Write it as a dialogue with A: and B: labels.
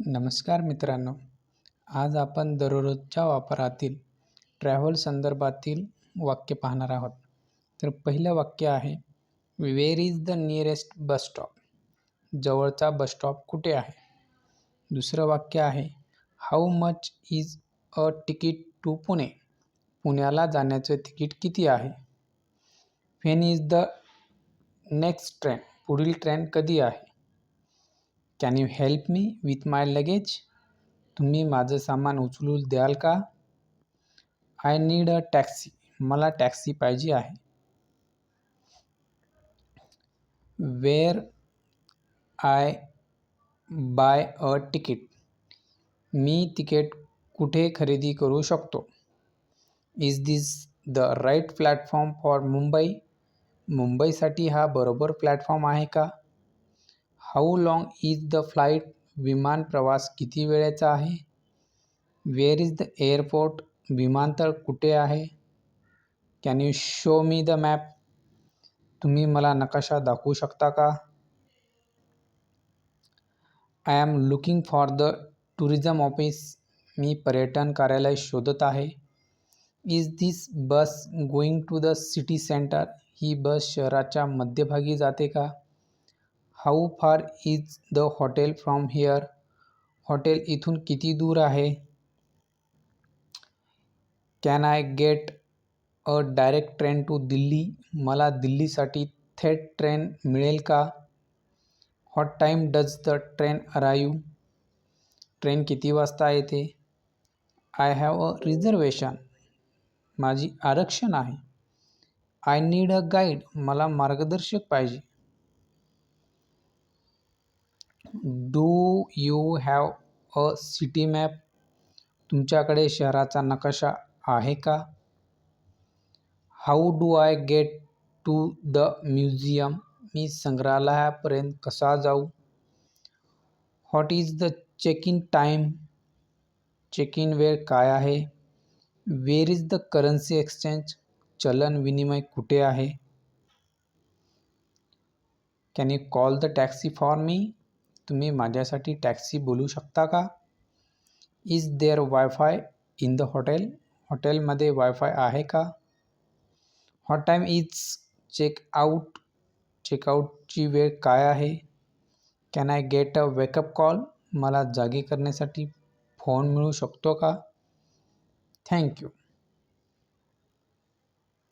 A: नमस्कार मित्रांनो आज आपण दररोजच्या वापरातील ट्रॅव्हल संदर्भातील वाक्य पाहणार आहोत. तर पहिलं वाक्य आहे where is the nearest bus stop जवळचा बस स्टॉप कुठे आहे? दुसरं वाक्य आहे how much is a ticket to Pune पुण्याला जाण्याचं तिकीट किती आहे? When is the next train पुढील ट्रेन कधी आहे? Can you help me with my luggage तुम्ही माझं सामान उचलू द्याल का? आय नीड अ टॅक्सी मला टॅक्सी पाहिजे आहे. Where I buy a ticket me ticket कुठे खरेदी करू शकतो? Is this the right platform for Mumbai मुंबईसाठी हा बरोबर प्लॅटफॉर्म आहे का? How long is the flight विमान प्रवास? किती वेळेचा आहे? वेअर इज द एअरपोर्ट विमानतळ कुठे आहे? Can you show me the map तुम्ही मला नकाशा दाखवू शकता का? I am looking for the tourism office मी पर्यटन कार्यालय शोधत आहे. Is this bus going to the city centre he bus शहराच्या मध्यभागी जाते का? How far is the hotel from here hotel इथून किती दूर आहे? Can I get a direct train to Delhi? मला दिल्लीसाठी थेट ट्रेन मिळेल का? What time does the train arrive train किती वाजता येते? आय हॅव अ रिझर्वेशन माझी आरक्षण आहे. आय नीड अ गाईड मला मार्गदर्शक पाहिजे. Do you have a city map तुमच्याकडे शहराचा नकाशा आहे का? How do I get to the museum मी संग्रहालयापर्यंत कसा जाऊ? What is the check in time check in वेळ काय आहे? Where is the currency exchange चलन विनिमय कुठे आहे? Can you call the taxi for me तुम्ही माझ्यासाठी टॅक्सी बोलू शकता का? Is there wifi in the hotel हॉटेलमध्ये वायफाय आहे का? हॉट टाईम इज़ चेकआउट चेकआउटची वेळ काय आहे? Can I get a wake up call मला जागी करण्यासाठी फ़ोन मिळू शकतो का? थँक्यू